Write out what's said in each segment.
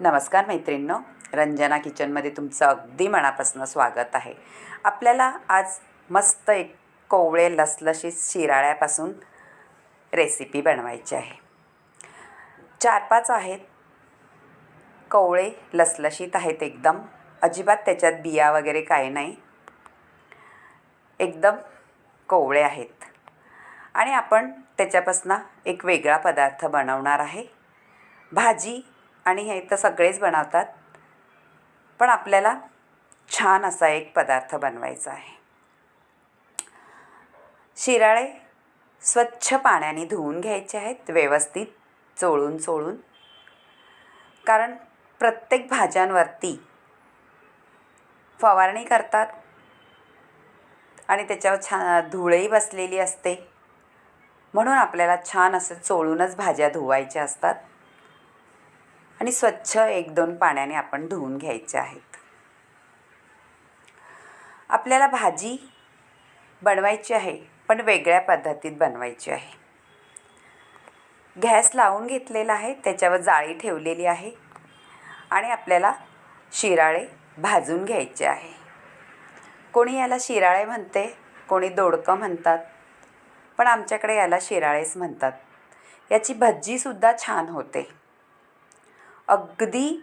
नमस्कार मैत्रिणींनो. रंजना किचनमध्ये तुमचं अगदी मनापासून स्वागत आहे. आपल्याला आज मस्त एक कोवळे लसलशीत शिराळ्यापासून रेसिपी बनवायची आहे. चार पाच आहेत. कोवळे लसलशीत आहेत एकदम. अजिबात त्याच्यात बिया वगैरे काही नाही. एकदम कोवळे आहेत. आणि आपण त्याच्यापासून एक वेगळा पदार्थ बनवणार आहे. भाजी आणि हे तर सगळेच बनवतात. पण आपल्याला छान असा एक पदार्थ बनवायचा आहे. शिराळे स्वच्छ पाण्याने धुवून घ्यायचे आहेत व्यवस्थित चोळून चोळून. कारण प्रत्येक भाज्यांवरती फवारणी करतात आणि त्याच्यावर छान धुळही बसलेली असते. म्हणून आपल्याला छान असं चोळूनच भाज्या धुवायच्या असतात. आणि स्वच्छ एक दोन पाण्याने आपण धुवून घ्यायचे आहेत. आपल्याला भाजी बनवायची आहे पण वेगळ्या पद्धतीत बनवायची आहे. गॅस लावून घेतलेला आहे त्याच्यावर जाळी ठेवलेली आहे आणि आपल्याला शिराळे भाजून घ्यायचे आहे. कोणी याला शिराळे म्हणते कोणी दोडकं म्हणतात पण आमच्याकडे याला शिराळेच म्हणतात. याची भज्जीसुद्धा छान होते. अगदी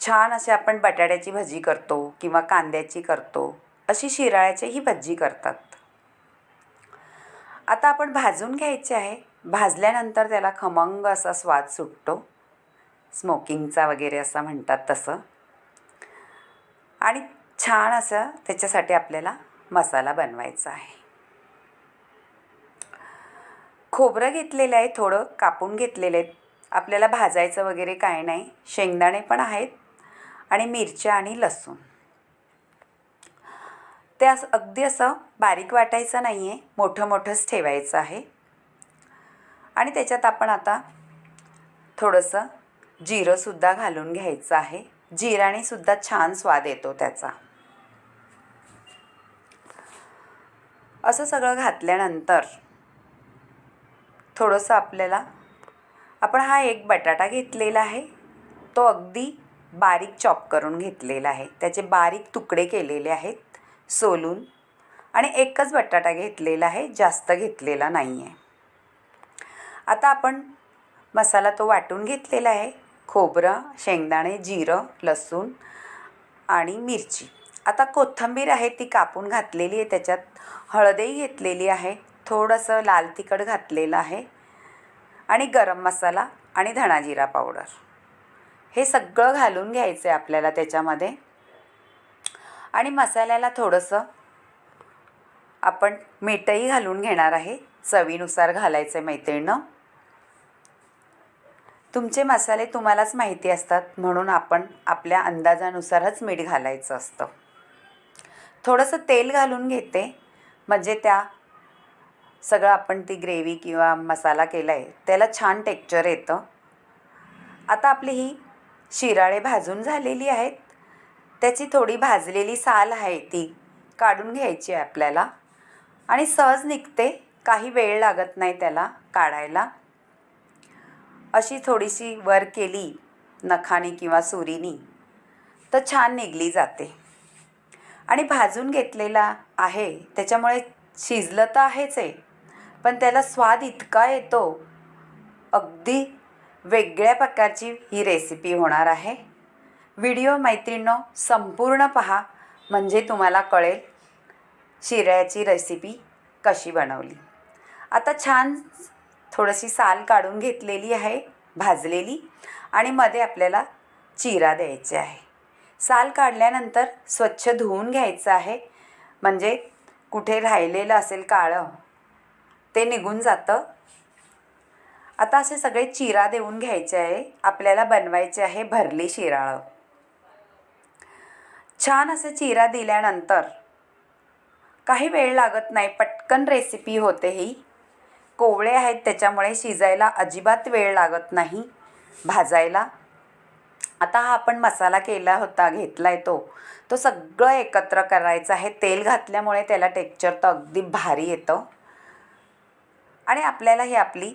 छान असे आपण बटाट्याची भजी करतो किंवा कांद्याची करतो अशी शिराळ्याचीही भजी करतात. आता आपण भाजून घ्यायचे आहे. भाजल्यानंतर त्याला खमंग असा स्वाद सुटतो. स्मोकिंगचा वगैरे असं म्हणतात तसं. आणि छान असं त्याच्यासाठी आपल्याला मसाला बनवायचा आहे. खोबरं घेतलेलं आहे थोडं कापून घेतलेलं आहे. आपल्याला भाजायचं वगैरे काय नाही. शेंगदाणे पण आहेत. आणि मिरच्या आणि लसूण. ते असं अगदी असं बारीक वाटायचं नाही आहे मोठं मोठंच ठेवायचं आहे. आणि त्याच्यात आपण आता थोडंसं जिरंसुद्धा घालून घ्यायचं आहे. जिराणीसुद्धा छान स्वाद येतो त्याचा. असं सगळं घातल्यानंतर थोडंसं आपल्याला आपण हा एक बटाटा घेतलेला आहे. तो अगदी बारीक चॉप करून घेतलेला आहे. त्याचे बारीक तुकडे केलेले आहेत. सोलून. आणि एकच बटाटा घेतलेला आहे. जास्त घेतलेला नाही आहे आता आपण मसाला तो वाटून घेतलेला आहे. खोबरं शेंगदाणे जिरं लसूण आणि मिरची. आता कोथिंबीर आहे ती कापून घातलेली आहे. त्याच्यात हळदही घेतलेली आहे. थोडंसं लाल तिखट घातलेलं आहे. आणि गरम मसाला आणि धणाजिरा पावडर. हे सगळं घालून घ्यायचं आहे आपल्याला त्याच्यामध्ये. आणि मसाल्याला थोडंसं आपण मीठही घालून घेणार आहे. चवीनुसार घालायचं आहे मैत्रिणं तुमचे मसाले तुम्हालाच माहिती असतात म्हणून आपण आपल्या अंदाजानुसारच मीठ घालायचं असतं. थोडंसं तेल घालून घेते म्हणजे त्या सगळं आपण ती ग्रेव्ही किंवा मसाला केला आहे त्याला छान टेक्चर येतं. आता आपली ही शिराळे भाजून झालेली आहेत. त्याची थोडी भाजलेली साल आहे ती काढून घ्यायची आहे आपल्याला. आणि सहज निघते काही वेळ लागत नाही त्याला काढायला. अशी थोडीशी वर केली नखानी किंवा सुरीनी तर छान निघली जाते. आणि भाजून घेतलेला आहे त्याच्यामुळे शिजलं तर आहेच आहे. पण त्याला स्वाद इतका येतो. अगदी वेगळ्या प्रकारची ही रेसिपी होणार आहे. व्हिडिओ मैत्रिणींनो संपूर्ण पहा म्हणजे तुम्हाला कळेल शिऱ्याची रेसिपी कशी बनवली. आता छान थोडीशी साल काढून घेतलेली आहे भाजलेली आणि मध्ये आपल्याला चिरा द्यायचे आहे. साल काढल्यानंतर स्वच्छ धुवून घ्यायचं आहे. म्हणजे कुठे राहिलेलं असेल काळं ते निघून जातं. आता असे सगळे चिरा देऊन घ्यायचे आहे. आपल्याला बनवायचे आहे भरली शिराळं. छान असं चिरा दिल्यानंतर काही वेळ लागत नाही पटकन रेसिपी होते ही कोवळे आहेत त्याच्यामुळे शिजायला अजिबात वेळ लागत नाही भाजायला. आता हा आपण मसाला केला होता घेतला आहे तो. तो सगळं एकत्र करायचं आहे. तेल घातल्यामुळे त्याला टेक्चर तर अगदी भारी येतं. आणि आपल्याला ही आपली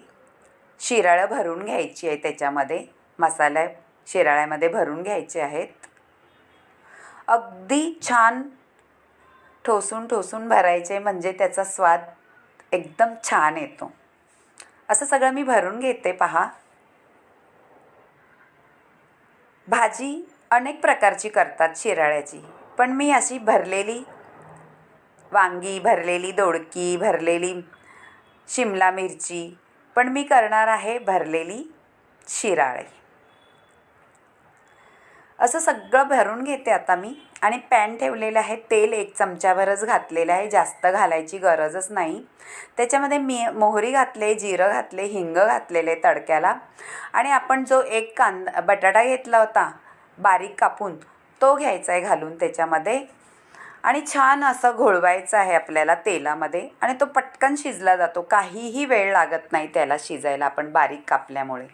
शिराळं भरून घ्यायची आहे त्याच्यामध्ये. मसाला शिराळ्यामध्ये भरून घ्यायचे आहेत. अगदी छान ठोसून ठोसून भरायचे म्हणजे त्याचा स्वाद एकदम छान येतो. असं सगळं मी भरून घेते पहा. भाजी अनेक प्रकारची करतात शिराळ्याची पण मी अशी भरलेली वांगी भरलेली दोडकी भरलेली शिमला मिरची पण मी करणार आहे भरलेली शिराळे. असं सगळं भरून घेते आता मी आणि पॅन ठेवलेलं आहे तेल एक चमच्यावरच घातलेलं आहे जास्त घालायची गरजच नाही. त्याच्यामध्ये मी मोहरी घातले जिरं घातले हिंग घातलेले तडक्याला आणि आपण जो एक कांदा बटाटा घेतला होता बारीक कापून तो घ्यायचा आहे घालून त्याच्यामध्ये. आणि छान असं घोळवायचं आहे आपल्याला तेलामध्ये आणि तो पटकन शिजला जातो. काहीही वेळ लागत नाही त्याला शिजायला आपण बारीक कापल्यामुळे.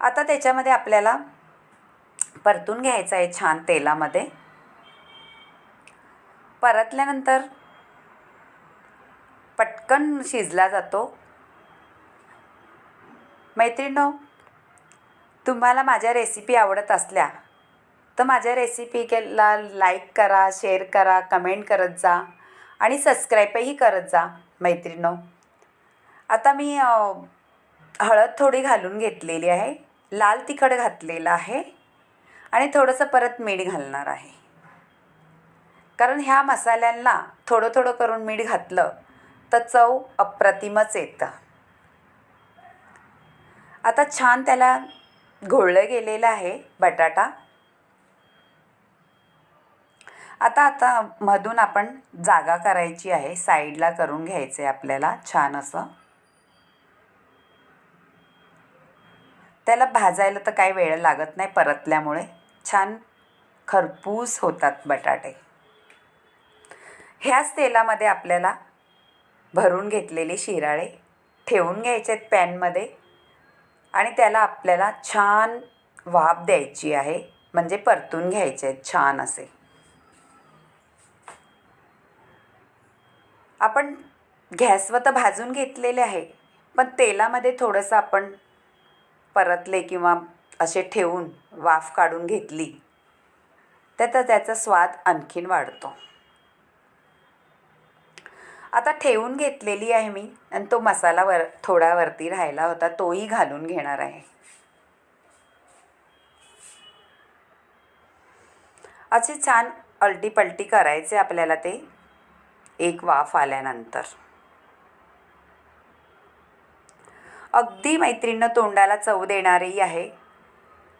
आता त्याच्यामध्ये आपल्याला परतून घ्यायचं आहे छान तेलामध्ये. परतल्यानंतर पटकन शिजला जातो. मैत्रिणो तुम्हाला माझ्या रेसिपी आवडत असल्या तर माझ्या रेसिपीला लाईक करा शेअर करा कमेंट करत जा आणि सबस्क्राईबही करत जा मैत्रिणो. आता मी हळद थोडी घालून घेतलेली आहे. लाल तिखट घातलेलं आहे आणि थोडंसं परत मीठ घालणार आहे. कारण ह्या मसाल्यांना थोडं थोडं करून मीठ घातलं तर चव अप्रतिमच येतं. आता छान त्याला घोळलं गेलेलं आहे बटाटा. आता आता मधून आपण जागा करायची आहे. साईडला करून घ्यायचं आहे आपल्याला. छान असं. त्याला भाजायला तर काही वेळ लागत नाही परतल्यामुळे. छान खरपूस होतात बटाटे. ह्याच तेलामध्ये आपल्याला भरून घेतलेले शिराळे ठेवून घ्यायचे आहेत पॅनमध्ये आणि त्याला आपल्याला छान वाफ द्यायची आहे. म्हणजे परतून घ्यायचे आहेत छान असे. आपण घॅसवर तर भाजून घेतलेले आहे पण तेलामध्ये थोडंसं आपण परतले किंवा असे ठेवून वाफ काढून घेतली तर त्याचा स्वाद आणखीन वाढतो. आता ठेवून घेतलेली आहे मी आणि तो मसाला वर थोडा वरती राहिला होता तोही घालून घेणार आहे. असे छान अलटी पलटी करायचे आपल्याला ते. एक वाफ आल्यानंतर. अगदी मैत्रीणं तोंडाला चव देणारेही आहे.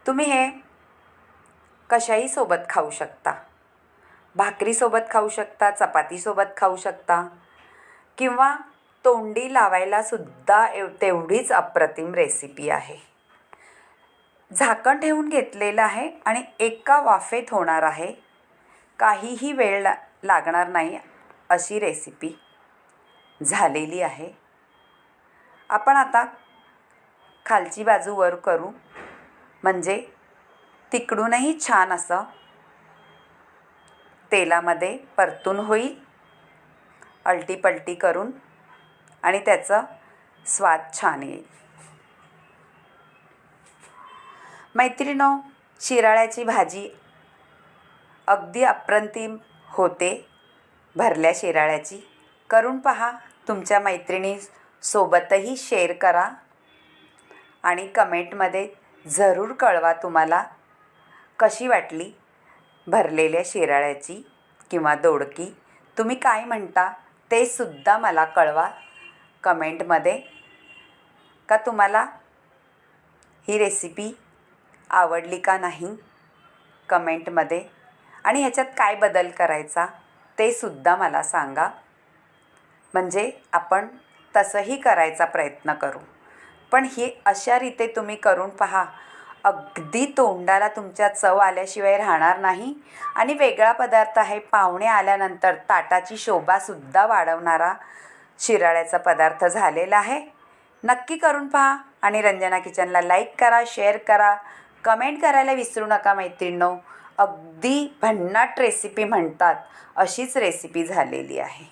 तुम्ही हे कशाही सोबत खाऊ शकता. भाकरीसोबत खाऊ शकता चपातीसोबत खाऊ शकता किंवा तोंडी लावायला सुद्धा एव तेवढीच अप्रतिम रेसिपी आहे. झाकण ठेवून घेतलेलं आहे आणि एका वाफेत होणार आहे. काहीही वेळ लागणार नाही. अशी रेसिपी झालेली आहे. आपण आता खालची बाजू वर करू. म्हणजे तिकडूनही छान असं तेलामध्ये परतून होईल. अलटीपलटी करून आणि त्याचं स्वाद छान येईल. मैत्रिणो शिराळ्याची भाजी अगदी अप्रंतिम होते. भरल्या शिराळ्याची. करून पहा तुमच्या मैत्रिणीसोबतही शेअर करा आणि कमेंटमध्ये जरूर कळवा तुम्हाला कशी वाटली भरलेल्या शिराळ्याची किंवा दोडकी. तुम्ही काय म्हणता ते सुद्धा मला कळवा कमेंटमध्ये. का तुम्हाला ही रेसिपी आवडली का नाही कमेंटमध्ये. आणि ह्याच्यात काय बदल करायचा? ते सुद्धा मला सांगा. म्हणजे आपण तसंही करायचा प्रयत्न करू. पण हे अशा रीते तुम्ही करून पहा. अगदी तोंडाला तुमच्या चव आल्याशिवाय राहणार नाही आणि वेगळा पदार्थ आहे पाहुणे आल्यानंतर ताटाची शोभासुद्धा वाढवणारा शिराळ्याचा पदार्थ झालेला आहे. नक्की करून पहा आणि रंजना किचनला लाईक करा शेअर करा. कमेंट करायला विसरू नका मैत्रिणींनो. अगदी भन्नाट रेसिपी म्हणतात अशीच रेसिपी झालेली आहे.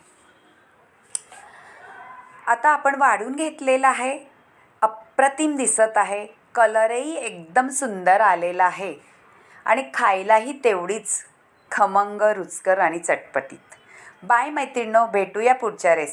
आता आपण वाढून घेतलेलं आहे. अप्रतिम दिसत आहे. कलरही एकदम सुंदर आलेला आहे. आणि खायलाही तेवढीच खमंग रुचकर आणि चटपटीत. बाय मैत्रिणींनो भेटूया पुढच्या रेस